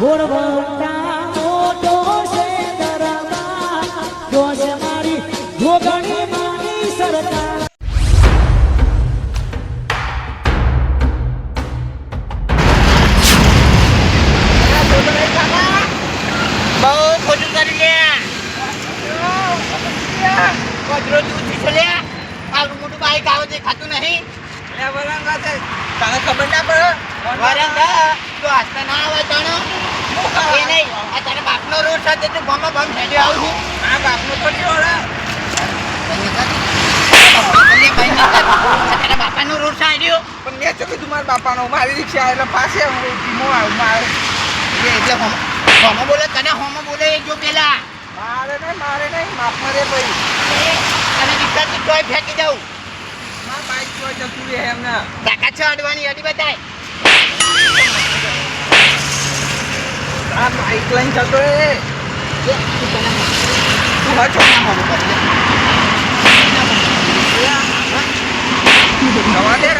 What about that? મારા બાપાનો મારી રિક્ષા એટલે પાસે હું ધીમો આવું મારે. એટલે હોમ બોલે, તને હોમો બોલે જો પેલા. મારે નહીં મારે નહીં, માફ મરે ભાઈ. અને તને ટોય ફેંકી દઉં. મારા બાઈક ટોય જતું રહે એમને. તાકાત છે અડવાની, અડી બતાય. આ બાઈક લઈને જતો રે તું હોમો. ના હોમો કરી. દે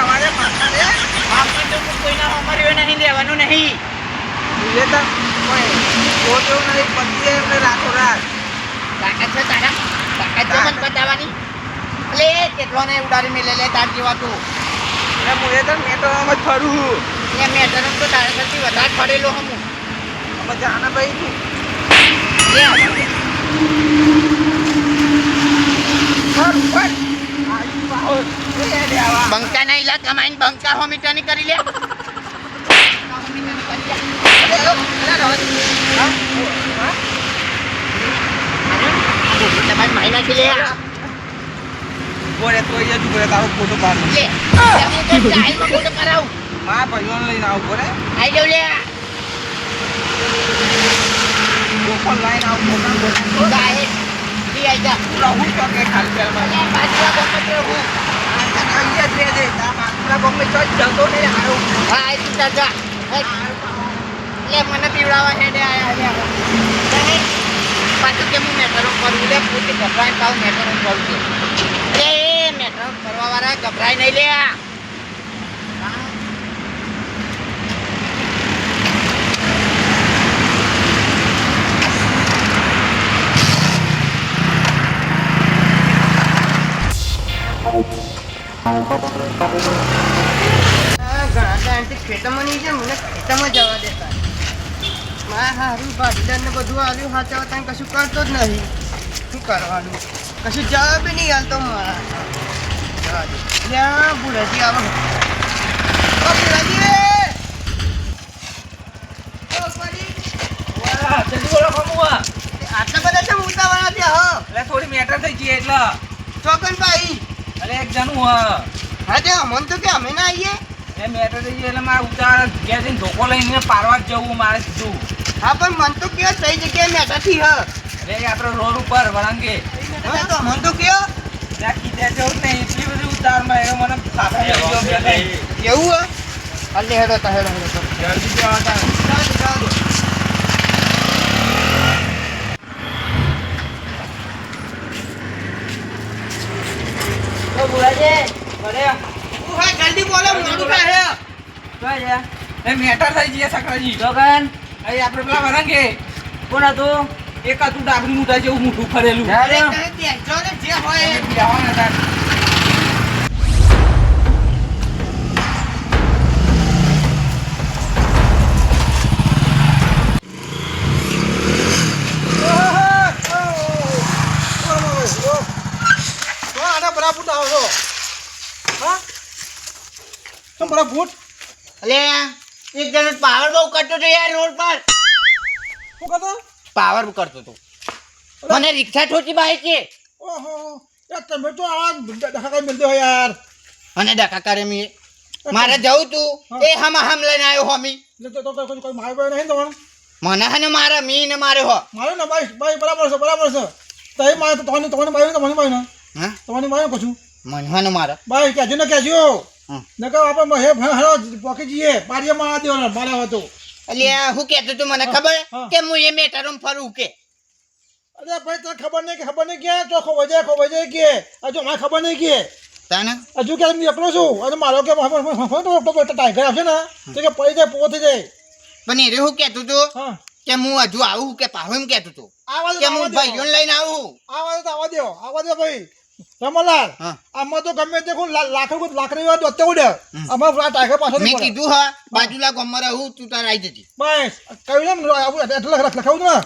રે આપણે તો કોઈના અમારે નહીં લેવાનું નહીં. તું તો કોઈ જોતો નહીં પતી એમને રાતો તાકાત છે તારા? તાકાત છે મને બતાવવાની? એટલે કેટલો ને ઉડાડી મેલે લે તાર જેવા તું. એટલે હું તો મેટ્રોમાં જ ફરું એ મેં તો તારા કરતી વધારે પડેલો હમું અમે જાણે ભાઈ તું. લે બંકા નહીં લા કમાઈને બંકા હોમીટરની કરી લે તમારી માયના થી લે બોલે તો અહીંયા જ બોલે તારો ફોટો પાડ લે હું તો ચાઈમાં ફોટો કરાવું મા ભાઈઓને લઈને આવું બોલે આઈ જાઉં લે લોકો લઈને આવું બોલે ગાય લી આઈ જા. રહું તો કે ખાલી પેલમાં લે બાજુમાં ગમે તે હું અહીંયા જ રહે છે ગમે તો જતો નહીં આવ્યો હા તું જા જા લે મને પીવડાવવા હેડે આયા પાછું કે હું મેટરો કરું લે પોતે ગભરાઈને પાવ મેટરો કરું છું લે મેટરો કરવા વાળા ગભરાય નહીં લે. ઘણા ટાઈમથી ખેતરમાં નહીં છે મને ખેતરમાં જવા દેતા મારા હારું ભાગીદાર બધું આવ્યું હાચવા તને કશું કરતો જ નહીં શું કરવાનું કશું જવાબ બી નહીં હાલતો મારા જવા દે ત્યાં આવો આટલા બધા છે ઉતાવળા એટલે થોડી મેટર થઈ ગઈ એટલે. ચોકનભાઈ અરે એક જણું હા. હા તે અમન તો કે અમે ના આવીએ. એ મેટર થઈ એટલે મારે ઉતાર ઘેર જઈને ધોકો લઈને પારવા જ જવું મારે સીધું. હા પણ મન તો કયો સહી જગ્યાએ હ. અરે આપણે રોડ ઉપર વળંગે હવે તો અમન તો કયો? ત્યાં કીધે જવું જ એટલી બધી ઉતારમાં એ મને કઈ. એવું હે? અલ્લે હેડો તા હેડો હેડો જલ્દી જવા તાર. જાઓ દે, જાઓ દે. ઓ બુરાજી, અરે, ઓ હા જલ્દી બોલો મોડું થાય હે. ક્યાં છે? એ મેટર થઈ ગઈ સકરાજી. આપણે પેલા વળંગે કોણ હતું? એક હતું ડાબરી મોટા જેવું મોટું ફરેલું. અરે તમે ને જે હોય. એ. બેહવાના હતા. અલે એક જણ પાવર બહુ કરતો હતો યાર રોડ પર. પાવર કરતો? હતો. મને રિક્ષા ઠોકી બાઈ છે. અને ડકા કરે મી મારે જવું તું. એ હમ હમ લઈને આવ્યો હોમી મને હને મારા મી ને મારે હો. મારે ને ભાઈ ભાઈ બરાબર છે બરાબર છે. તઈ મારે તો તમને તમને ભાઈ તમને ભાઈ ને. હા? તમને ભાઈ કશું મને હને મારા. ભાઈ કેજો ને કહેજો. હમ. ને કહો આપણે હે હેરો પોકી જઈએ. પાડીમાં આ દેવાના મારા હતો. એટલે હું કહેતો તું મને ખબર. કે હું એ મેટરમાં ફરું કે? અરે ભાઈ તને ખબર નહીં કે ખબર નહીં કે તો ખોવાઈ જાય ખોવાઈ જાય કે હજુ મને ખબર નહીં કે. તને? હજુ કે હું એકલો છું? અને મારો કે ટાઈગર આવશે ને તો કે પડી જાય પોત જાય. પણ એ હું કહેતું તું કે હું હજુ આવું કે પાહું એમ કહેતું તું? કે હું ભાઈઓને લઈને આવું? આવા તો આવા દો. આવા દો ભાઈ. રમલાલ હા. આમાં તો ગમે તે કોઈ લાખ લાકડી હોય તો અત્યારે ઉડે આમાં પેલા ટાઈગર પાછળ મેં કીધું હા બાજુલા ગામમાં રહું તું તાર આવી જતી બસ. કહ્યું ને આવું એટલે લખ- લખાવું ને.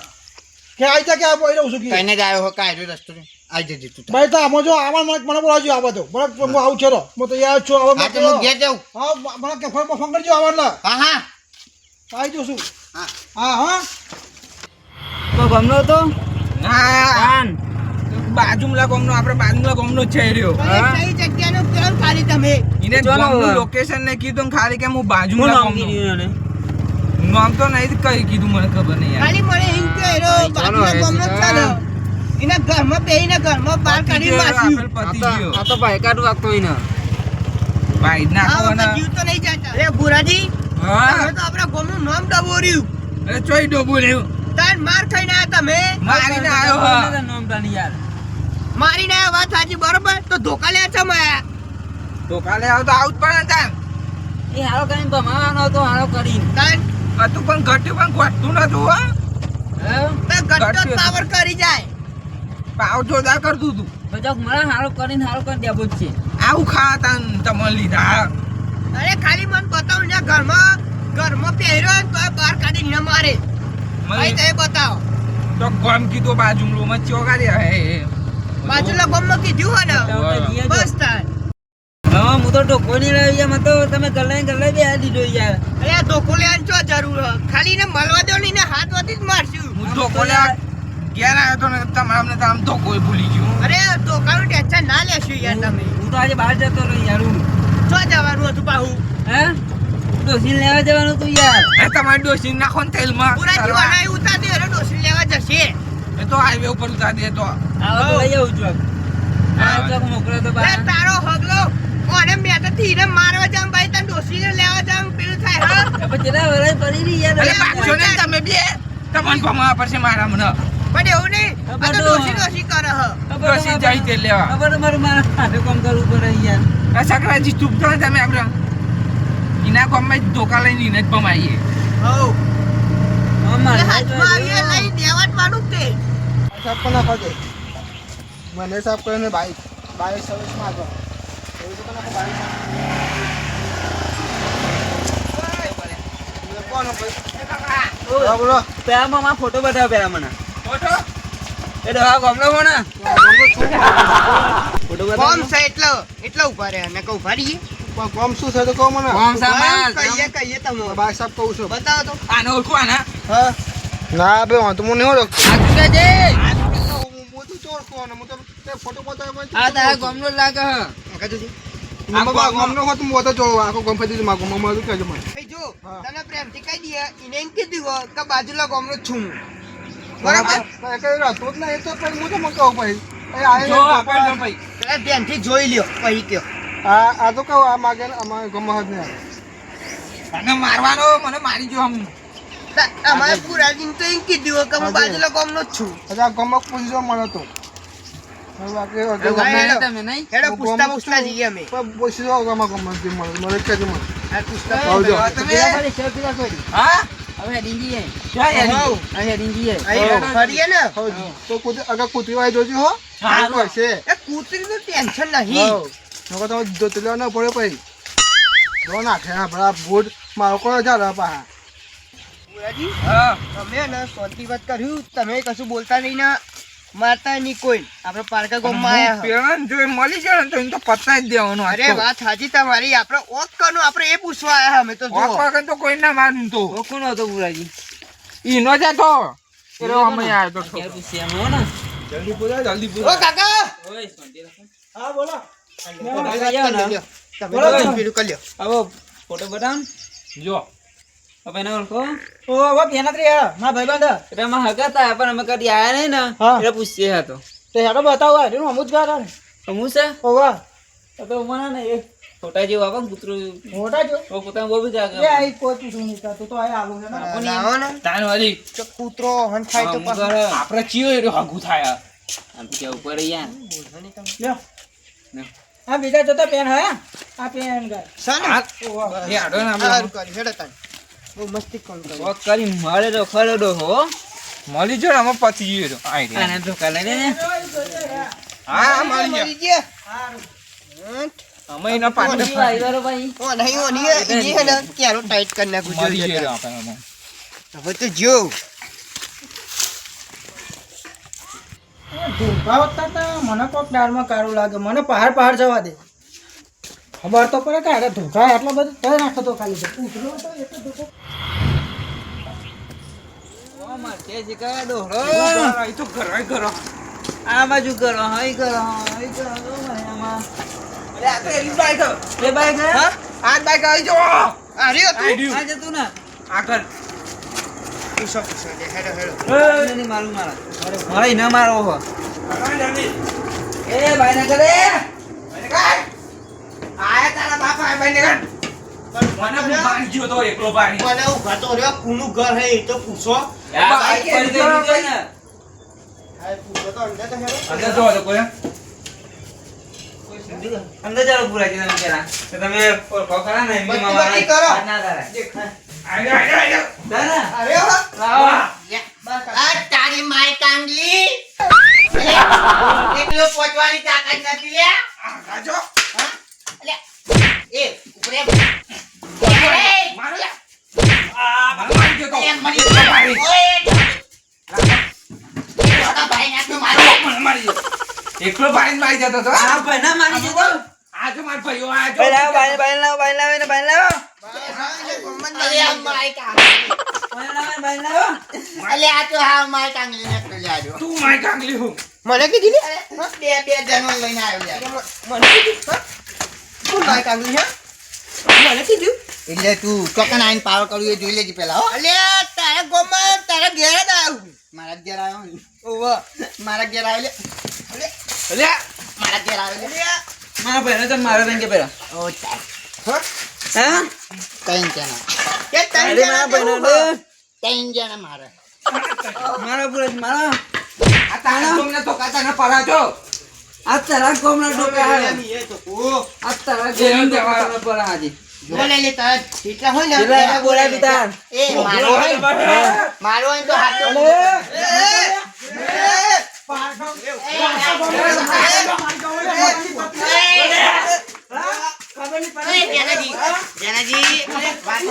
કે આઈ જા કે આ બોઈ રહું છું કે. કઈને જ આવ્યો હો કાંઈ રસ્તો આવી જતી તું ભાઈ તો આમાં જો આવા મને મને બોલાવજો આવા તો મને હું આવું છે રો હું તો યાર છું આવા હા હું ઘેર જાઉં. હા મને કે ફોન ફોન કરજો આવવાના હા હા. આવી જશું હા. હા હા. તો ગમનો તો ના. બાજુમલા ગામનો આપણે બાજુમલા ગામનો જ છે રહ્યો. કઈ જગ્યાનું કેમ ખાલી તમે? ઇને ગામનું લોકેશન ને કીધું ખાલી કે હું બાજુમલા ગામનો. નામ તો નહીં કઈ કીધું મને ખબર નહીં યાર. ખાલી મને એમ કે એનો બાજુમલા ગામનો ચાલો એના ઘરમાં બેહીને ઘરમાં બહાર કાઢી આપેલ પતી ગયો. આ તો ભાઈ કાઢ વાગતો ઇને ભાઈ ના નાખો વખત ને જીવ તો નહીં જાતા. અરે બુરાજી હા? તો આપણા ગામનું નામ ડબોર્યું અરે ચોઈ ડબોર્યું તાર તાન માર ખાઈને આયા તમે? મારીને આવ્યો હા. નામ યાર. મારીને આયા વાત સાચી બરોબર? તો ધોકા લે છે માયા ધોકા લે આવ તો આવું જ પડે ને તાન. એ હારો કરીને ભમાવાનો હતો હારો કરીને. તાન. હતું પણ ઘટ્યું પણ ઘટતું નતું હો. તો પાવર કરી જાય. પાવ જોરદાર કરતું તું બજાક મને હારો કરીને હારો કરીને દેવો જ છે. આવું ખા તાન તમને લીધા. અરે ખાલી મને બતાવ ને ઘરમાં ઘરમાં પહેર્યો તો ને બહાર કાઢીને ન મારે. મને તે બતાવ. તો ગમ કીધું બાજુ રૂમ ચોગાડી હે. બાજુના ગામમાં કીધું હોય ને બસ તાન હા હું તો ટોકો નહીં લાવી યાર મને તો તમે ગલ્લે ગલ્લે બે દીધો યાર. અરે આ ધોકો લેવાની ચો જરૂર ખાલી ને મળવા દો ને હાથ વાથી જ મારશું. હું તો કોલે ઘેર આવ્યો તો ને તમામને તો આમ તો ભૂલી ગયું. અરે ઢોકાનું ટેન્શન ના લેશું યાર તમે. હું તો આજે બહાર જતો રહ્યો યાર હું. ચો જવાનું હતું પાહુ? હે? ડોસી લેવા જવાનું તું યાર. તમારી ડોસી નાખો ને તેલમાં. પુરાજી તરવા. વનાઈ ઉતાર દે અરે ડોસી લેવા જશે. એ તો હાઈવે ઉપર ઉતાર દે તો. આવો તો લઈ આવું છું આ ચોક મોકલો તો બા તારો હગલો. ઓને મે તો ધીરે મારવા જામ ભાઈ તને ડોસીને લેવા જામ પેલું થાય હા? પછી ના વરાય પડી રહી યાર. અરે પાછો ને તમે બે. તમને ભમા પડશે મારા મને. પણ એવું નહીં. આ તો ડોસી ડોસી કરે હ. ડોસી જાય તે લેવા. ખબર મારું મારા હાથે કામ કરવું પડે યાર. આ સકરાજી ચૂપ થો તમે આપણે. એના કોમમાં ધોકા લઈને ઇને જ પમાઈએ હો અમારે હાથમાં આવીએ લઈ દેવાટવાનું જ તે સાફ પણ નાખો દે મને સાફ કરીને બાઈક. બાઈક સર્વિસમાં એવું તો નાખો બાઈક. કોનો ભાઈ હા બોલો પેલા મામા ફોટો બતાવો પેલા મને ફોટો એ દવા ગમલો હો ને ફોટો કોમ છે એટલો એટલો ઊભા રહે. અને કહું ઊભા રહીએ. કોમ શું છે તો કહો મને. કોમ સામાન કહીએ કહીએ તમે. બાઈક સાફ કહું છું. બતાવો તો. આને ઓળખું આના. હા. ના બે વાંધો હું નહીં ઓળખતો. આ તો હું તો તે ફોટો બતાવ્યો આ તારા ગમલો લાગે હ. આ ગમનો હોત હું હોતો જો આખો ગમ ફરી માગો. મમ્મા શું કહેજો મને? જો તને પ્રેમથી કહી દઈએ એને એમ કીધું કે બાજુલા ગામનો છું. બરાબર? બરાબર. કઈ રાતો જ નહીં. તો પછી હું તો મને ભાઈ. એ આ જો આપણે જો ભાઈ. પેલા ધ્યાનથી જોઈ લ્યો પછી કયો આ આ તો કહું આ માગે ને અમારે ગમમાં જ નહીં આવે. મારવાનો? મને મારી જો આમ અમારે પુરાજીને તો એમ કીધું કે હું બાજુલા ગમનો જ છું. અચ્છા આ ગમમાં પૂછજો મળે તો. તો કૂતરી અગર કૂતરી વાળી જોજો હો હા. આટલું હશે એ કૂતરીનું ટેન્શન નહીં. જોતી લેવા ના પડે પછી. જો નાખે બરા બૂટ મારો કોણ ચાલે પાહા તમે ને સોટી વાત કર્યું તમે કશું બોલતા નહીં ને. મારતા નહીં કોઈ. આપણે પારકા ગામમાં આયા પેરણ જો એ મળી જાય તો એને તો પત્તા જ દેવાનો અરે વાત સાચી તમારી. આપણે ઓકનો કરનું આપણે એ પૂછવા આયા અમે તો જો વાગવા તો કોઈ ના મારું તો. તો કોણ હતો પુરાજી ઈનો જ હતો એનો અમે આવ્યો તો. કે પૂછી એમ હો ને. જલ્દી પૂરા જલ્દી ઓ કાકા! ઓય શાંતિ રાખો. હા બોલો. તમે બોલો. પેલું કરી લ્યો. આવો ફોટો બતાવ જો. બંધ એટલે અમે હગા પણ અમે કદી આયા નહીં ને હા. એટલે પૂછીએ હતો તે હેડો બતાવો એનું અમુજ ગાતા ને છે ઓવા તો તો ને એ ફોટા જેવું આવે ને મોટા જો તો પોતાનું બહુ બી એ આઈ કોઈ શું નહીં તું તો આય આવું ને લાવો ને તાન વાલી તો કૂતરો હન ખાય તો. આપણે ચિયો એરો હગું થાય આમ કે ઉપર યાર લ્યો આ બીજા જતા પેન હે આ પેન એ આડો ના. બહુ મસ્તી કોલ કરે વોક કરી મારે તો ખરો ડોહો મળી જો ને અમે પતી ગયો તો. આઈ રે. આને તો કાલે ને. હા હા, મળી ગયા. અમે એના પાટે ભાઈ ઓ નહીં ઓ નહીં એ હે ક્યારો ટાઈટ કરી નાખું મળી ગયો આપણે હવે તો જો. વખતા મને કોક દાળમાં કારું લાગે. મને પહાડ પહાડ જવા દે. ખબર તો પડે કે અરે ધોકા એટલો બધો તય નાખતો તો ખાલી ઉતરો તો એટલો ધોકો. આ બાજુ કરો હઈ કરો હઈ કરો આમાં અરે આ તો બાઈક. એ બાઈક હે? આ બાઈક આવી જો. અરે તું? આ જતું ને? આગળ. પૂછો પૂછો હેડો હેડો. નહીં મારું મારા. ભાઈ ન મારો હો. એ ભાઈ ના કરે તારા બાપા આયા મને હું ભાંગ ગયો તો એકલો ભાઈ. મને ઉઘાતો રહ્યો કુનું ઘર હે તો પૂછો. આ બાઈક પર ને હા પૂછો તો અંદર તો હેડો. અંદર જોવો તો કોઈ. અંદર ચાલો પૂરા છે તમે પેલા. તો તમે ઓળખો ને એમની મામા કરો. ના કરે જા, જા, આઈ જા. દાદા અરે આ તારી માય કાંગલી. એકલો પોચવાની તાકાત નથી લે આ ગાજો. મારો લે. મરી? એકલો ભાઈ. ઓય મોટા ભાઈ નાખ્યો મારો. મને મારી ગયો. એકલો ભાઈ મારી જતો તો આ ભાઈ ના મારી જતો આ જો ભાઈઓ આ ભાઈ લાવો ભાઈ ભાઈ લાવો ભાઈ લાવો એને ભાઈ લાવો. અરે આ માય કાંગલી ભાઈ લાવો એને ભાઈ લાવો. અલે આ તો હા માય કાંગલી નાખ્યો તું મારી કાંગલી હું? મને કીધી બે બે જણો લઈને આવ્યો મને કીધું? શું હે? મને કીધું એટલે તું ચોકન આઈને પાવર કરું એ જોઈ લેજે પેલા હો. અલે તારા ગોમાં તારા ઘેર જ આવ્યું મારા ઘેર આવ્યો ને. મારા ઘેર આવ્યો લે. અલ્યા મારા ઘેર આવ્યો મારા ભાઈ તો મારો બેન કે પેલા? ઓ તાર. હા. ત્રણ જણા. કે તને અરે મારા ભાઈ નો ત્રણ જણા મારે. મારો પૂરો છે, મારો. આ તારા તમને તો કાતા ના પડા તારા કોમના ડોકા હે એ તો ઓ આ તારા ગોમના ડોકા પર હાજી બોલે લે તારા જેટલા હોય ને એના બોલા બીતા એ મારો મારો હોય તો હાથ તો જેનાજી જેનાજી વાત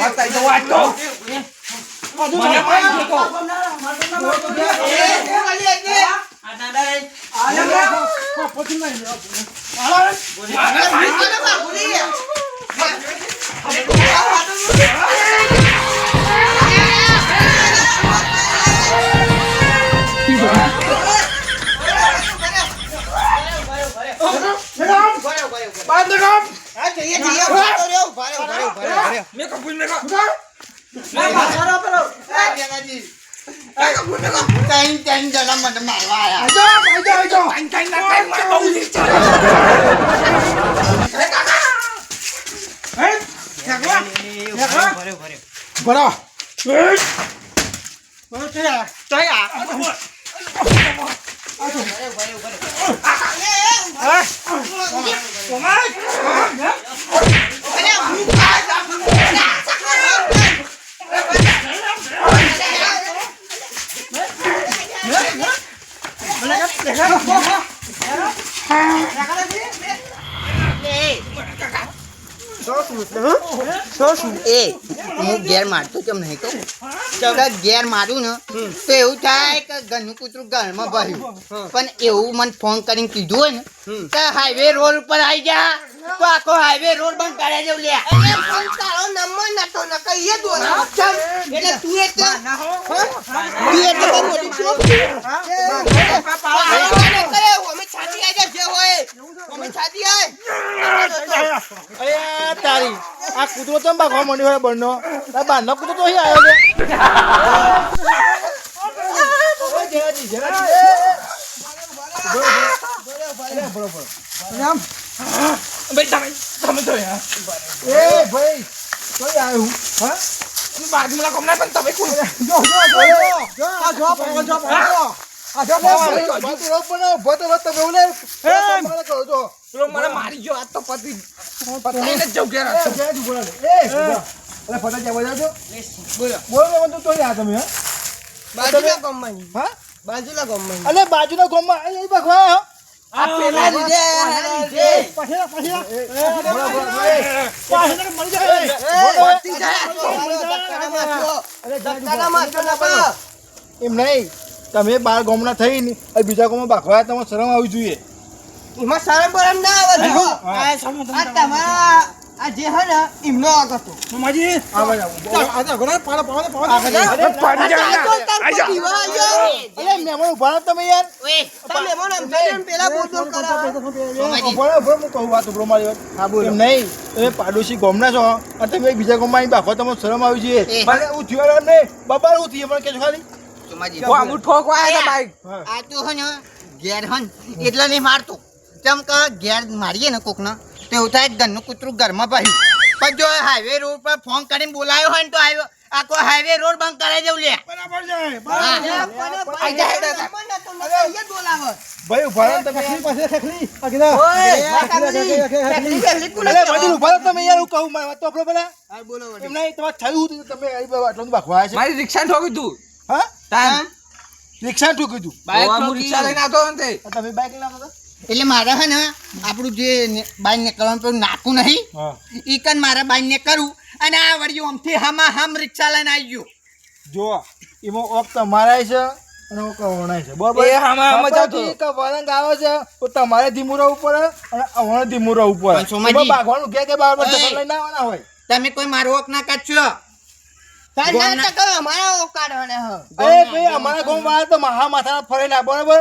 બતાઈ દો આ તો ગયો તો આ દાદા મને મારી ગયો તો. મેં કપૂર મેં કપૂર ત્રણ ત્રણ જણા મને મારવા આવ્યા નીચે ભરો હું. ઘેર મારતો કેમ નહીં કહું ચવડા ઘેર મારું ને તો એવું થાય કે ઘરનું કૂતરું ઘરમાં ભર્યું પણ એવું મને ફોન કરીને કીધું હોય ને હાઈવે રોડ ઉપર આવી જા. તો આખો હાઈવે રોડ બંધ કરે છે લે એટલે તું એટલે તું એટલે તો મોટું છો. અમે છાતી આવી જે હોય. અમે છાતી આય અરે તારી આ કૂતરો હોય તો અહીં આવ્યો છે. આમ, ભાઈ તમે તમે તો એ ભાઈ કઈ આવ્યું હા? બાજુમાં કોમ ના પણ તમે કોણ જો જો જો આ જો પકડો, જો તો? બાજુના ગામમાં. અલે બાજુના ગામમાં એ ભગવા એમ નહીં. તમે બાર ગામના થઈ ને બીજા ગામમાં બાખવા તમારે શરમ આવવી જોઈએ. એમાં શરમ બરમ ના આવે તમારા આ જે હે ને એમનો આગ હતો. આવો. આ તો પાડો પાડો પાડો પડી મહેમાન ઊભા તમે યાર ઓય મહેમાન પેલા કરે. હું કહું વાત મારી. એમ નહીં તમે પાડોશી ગામના છો અને તમે બીજા ગામમાં આવીને બાખવા તમારે શરમ આવી જોઈએ એ. મને હું થયું એમ નહીં બબાર હું થયું મને કહેજો ખાલી ઓ, આમ ઠોકવા આવ્યા હતા બાઈક. આ તો હે ને ઘેર હન એટલે નહીં મારતો ચમ કે ઘેર મારીએ ને કોકને તો એવું થાય ઘરનું કૂતરું ઘરમાં ભાઈ પણ જો હાઈવે રોડ પર ફોન કરીને બોલાયો હોય ને તો હાઈવે આખો હાઈવે રોડ બંધ કરાવી દેવું લે બરાબર છે ભાઈ ઊભા તમે પાસે ખેખલી ઓય, ખેખલી, ખેખલી, ઊભા યાર હું કહું મારી તો આપણો પેલા હા, બોલો એમ નહીં તમારે થયું તમે આટલું મારી રિક્ષા ઠોકી તું હા. રિક્ષા ઠોકી તું બાઈક રિક્ષા લઈને આવતો ને તમે બાઈક લઈને આવતા? એટલે મારે હે ને આપણું જે ને- બહાર નીકળવાનું પેલું નાખું નહીં. હા. ઈ કન મારે બહાર ને કરું અને આ વળ્યું આમથી હામા હામ રિક્ષા લઈને આવી ગયો જો એમાં ઓક તમારા છે અને ઓક અવણાય છે. બરાબર? એ હામા હામાં જાતો. કે વળંગ આવે છે તો તમારે ધીમું રહેવું પડે અને અવણે ધીમું રહેવું પડે સોમાજી- કે કે બરાબર. લઈને આવવાના હોય? તમે કોઈ મારો ઓક ના ના ટકો અમારા ઓકાળ વાળા હો. અરે ભાઈ અમારા ગામ વાળા તો મહા માથા ફરેલા બરાબર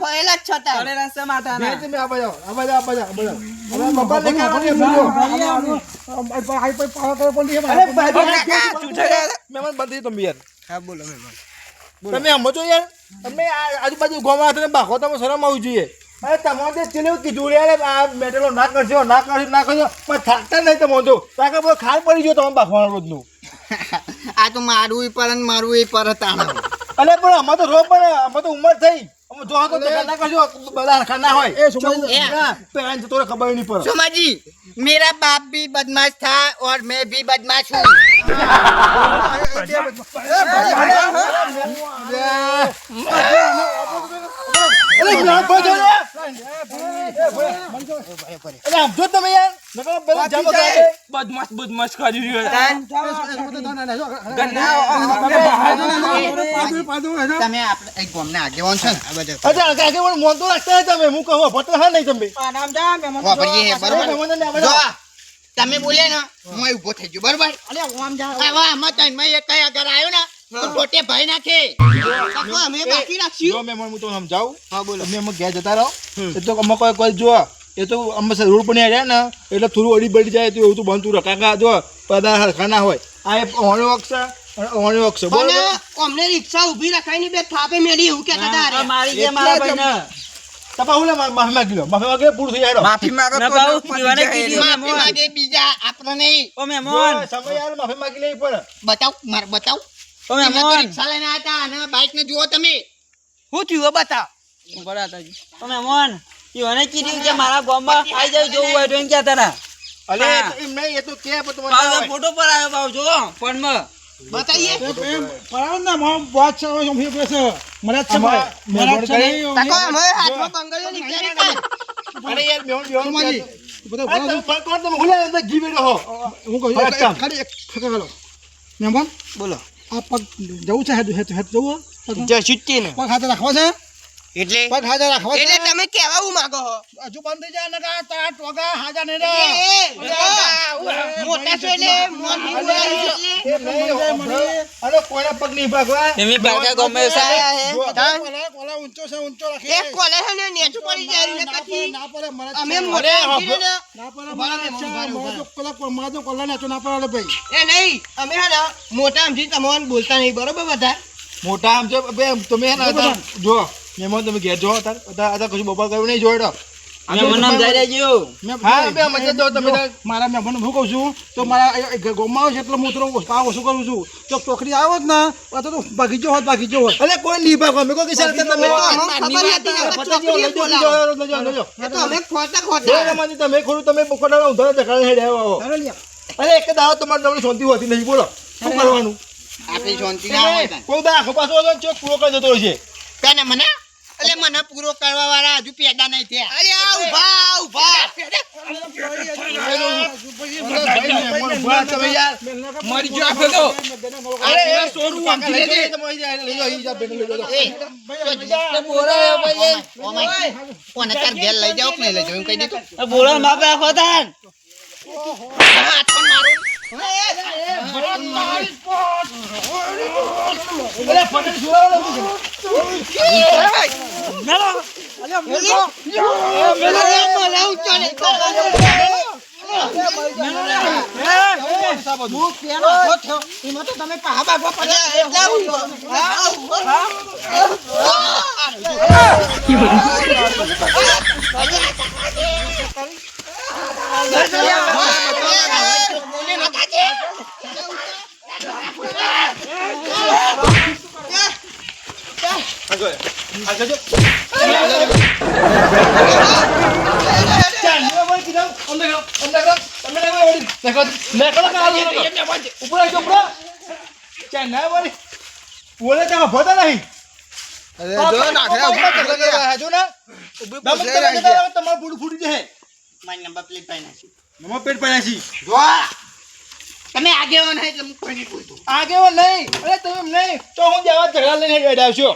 ફરેલા જ છતાં. યાર બોલો. તમે સમજો યાર તમે આ આજુબાજુ ગોમાં હતા બાખો તમે શરમ આવવું જોઈએ અરે તમારે તે ચીલે કીધું રે આ મેટલો ના કરશો ના કરશો ના કરજો પણ થાકતા નહીં તમે તો તાકે બધો ખાર પડી ગયો તમે બાફવાના રોજનું આ તો મારું એ પર મારું એ પર તાણ અલે પણ અમારે તો રો પણ અમાર તો ઉંમર થઈ જો તો બધા હરખા હોય તો ખબર નહીં પડે સોમાજી મેરા બાપ ભી બદમાશ થા ઓર મેં ભી બદમાશ હું બદમાશ બદમાશ બદમાશ કરી રહ્યો છે. તાન. તમે આપણે એક ગામના આગેવાન છો ને આ બધા અચ્છા કાકે મોન તો રાખતા નહીં તમે હું કહું ભટો હા નહીં તમે વાપરીએ બરોબર અરે જો તમે બોલ્યા ને હું ઊભો થઈ ગયો બરોબર હવે આમાં તન્મય એક કઈ અગર આવ્યો ને તો ભાઈ નાખે. અમે બાકી રાખશું. જો મહેમાન હું તો સમજાવું. હા, બોલો. તમે અમે ઘેર જતા રહો. એ તો અમે કોઈ કોઈ જો એ તો અમે રોડ પર આવ્યા ને એટલે થોડું અડી બડી જાય તો એવું તો બનતું કાકા જો બધા હરખા ના હોય. આ એ હોણી પણ અમને રિક્ષા ઊભી રખાઈને બે થાપે મેળી એવું કહેતા હતા. મારી જે મારા લે માફી માંગી લો. માફી માંગી લો, પૂરું થઈ જાય. માફી માંગો ના તો પીવાને કીધી. રે. માફી માંગે બીજા આપણે ઓ મહેમાન. સમય યાર માફી માંગી લેવી પડે. બતાવ મારે બતાવ. તમે મોન. રિક્ષા લઈને હતા અને બાઇક ને જુઓ તમે. શું થયું બતા? રહો તાજી. ઓ કીધું કે મારા ગામમાં આવી જાય જોવું હોય તો એમ કહેતા હતા. અલે. એ તો નહીં એ તો કે પણ ના. ફોટો પર આવ્યો પાછો જો ફોનમાં. બતાઈએ. આમાં મહેરબાની કરી. ટકો અમે હાથમાં બંગડીઓ નીકળી અરે યાર મેહુલ બેહુલ કે- અરે તમે પણ કોણ તમે હુલા અંદર ઘી હો. બોલો. જવું છે હેતુ હેતુ હેતુ જવું પગ હાથે રાખવા છે? એટલે પણ હાજર રાખવા એટલે તમે કેવા હું માંગો છો હજુ બંધ થઈ જાય નકા તારા ટોગા હાજર નહીં એ, રે મોટા છો એટલે મોન. અરે કોળા પગ નહીં ભાગવા એમી ભાગા ગમે છે. જો, કોલા ઊંચો છે ઊંચો રાખે. એક કોલે છે ને નેચું પડી જાય એટલે કથી ના પડે મને અમે મોરે મોટા ના. પડે મારા રહો, કોલા કોલા તો કોલા નેચું ના પડે ભાઈ. એ નહીં અમે હે ને મોટા આમથી તમને બોલતા નહીં બરોબર બધા? મોટા આમ છે બે તમે હે ને જો મહેમાન તમે ઘેર જો તાર. બધા આ કશું બપોર કર્યું નહીં જોડો મેમન નામ જઈ રહેજો હા બે મજા તો તમે તાર- મારા મહેમાન હું કહું છું તો મારા ગોમાં છે એટલે હું થોડો ભાવ ઓછું કરું છું. તો ચોકડી આવો જ ને તો તો બગીચો હોત બગીચો હોત. અરે કોઈ નહીં ભાગો. અમે કોઈ તમે તમે તમે ઉધાર હેડે આવો અરે એક દાડો તમારે તમને શાંતિ હોતી નહીં બોલો શું કરવાનું? આપણી શાંતિ ના હોય કોઈ દા પાછો ચોક પૂરો કરી જતો હોય છે. તને મને? એટલે મને પૂરો કરવા વાળા હજુ પેદા નહીં થયા. અરે આ ઊભા ઊભા. મરી ગયો આપણે તો અરે એ સોરું આમ લઈ જાય લઈ જાઓ ઈ જા બેન લઈ જાઓ એ, ઓમાય, કોને તાર ઘેર લઈ જાઓ કે નહીં લઈ જાઓ એમ કહી દીધું બોલો માપ રાખો તાન. હાથ પણ મારું. તમે પાહા ભાગવા પડ્યા. એટલે ઊભો. હા, ઊભો. બોલી નતા કે? મારી નંબર પ્લેટ પાઈ નાખી. જો આ. તમે આગે હોય એટલે હું કોઈ નહીં બોલતો આગેવાન નહીં. અરે તમે નહીં. તો હું જવા ઝઘડા લઈને આવશો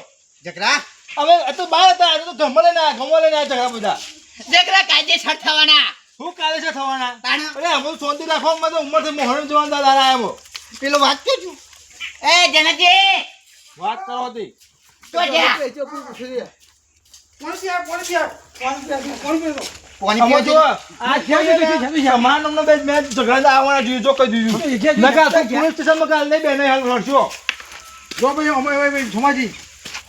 ઝઘડા? હવે આ તો બહાર હતા આજે તો ગમો લઈને આવ્યા ગમો લઈને ઝઘડા બધા. ઝઘડા કાયદેસર થવાના. શું કાલે છે થવાના? તાણે? અરે અમે તો શાંતિ રાખવામાં તો ઉંમરથી મોહરમ જવાન દાદા આવ્યો. પેલો વાત કે છું. એ જનકી વાત કરો હતી તો જા. ભાઈ અમે ભાઈ સમાજી.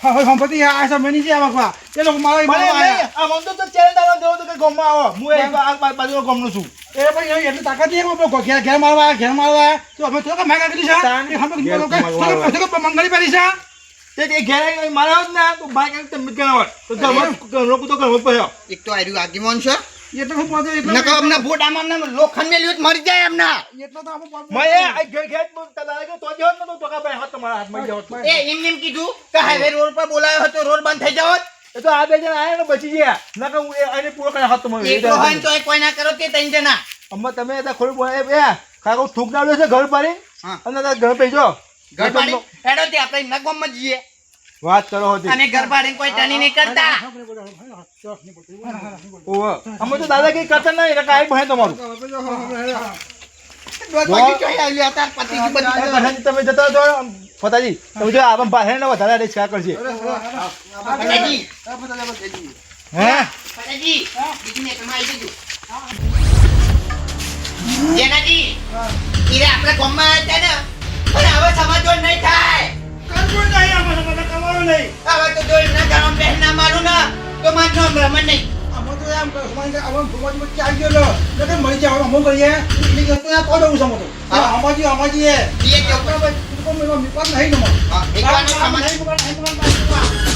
હા હા સંપત્તિ આ સા મેની છે આમાં એ લોકો મારા મને એમ આ મને તો ચેલેન્જ આવવાનું દેવો તો કે ગામમાં આવો હું એક આ બા- બાજુનો ગામનો છું એ ભાઈ એટલે તાકાત નહીં આપણે ઘેર ઘેર મારવા ઘેર મારવા. તો અમે તો માગા કરી છે. એ. તો મંગળી પાડી છે તે કે ઘેર મારા હોત ને તો બાઈક તમે જ ગણાવત. તો કૂતો ઘરમાં જ પડ્યો. એક તો આર્યું મન છે એટલે હું પહોંચે એટલે નકર અમને ભોડામાં અમને લોખંડ મેલ્યું તો મરી જાય એમના એટલે તો આપણે પહોંચે. આ ઘેર ઘેર બોલતા હતા તો જ હોત તો ટોકા ભાઈ. હોત તમારા હાથમાં જ એ એમ એમ કીધું કે હાઈવે રોડ પર બોલાયો હતો રોડ બંધ થઈ જાવ એ તો આ બે જણા આયા ને બચી ગયા. નકર હું એ- પૂરો હાથ તમારો. એકલો હોય તો કોઈ ના કરો તે ત્રણ જણા. અમ્મા તમે હતા ખોડું બોલાય બે કાકો થૂક ડાળ્યો છે ઘર પાડી અને ઘર પૈજો ઘર પાડી? હેડો તે આપણે જઈએ. વાત કરો હતી અને ઘર કોઈ ટની નહીં કરતા ઓવ અમે તો દાદા કઈ કરતા નહીં એટલે કાઈ ભય તમારું તમે જતા આમ, ફતાજી તમે જો આમ બહાર ને વધારે આડે કરશે હે પતિજી, બીજું ને તમે આવી. જેનાજી, આપણે ગામમાં હતા ને, પણ હવે સમાધાન નહીં થાય. કરવું નહીં આ મને મને કમાવું નહીં હવે તો જો એમના ગામ પહેરના મારું ના તો માર નો બ્રાહ્મણ નહીં અમે તો એમ મને અમે ભગવાન પર ચાલ ગયો લો તો મળી જાવ અમે કરીએ એટલે કે તું આ કોણ હું સમજો હા અમાજી અમાજી એ એ કે કો મેરો મિપત નહીં નમો હા એક વાર સમજ નહીં કો નહીં કો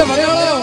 Valeu, valeu!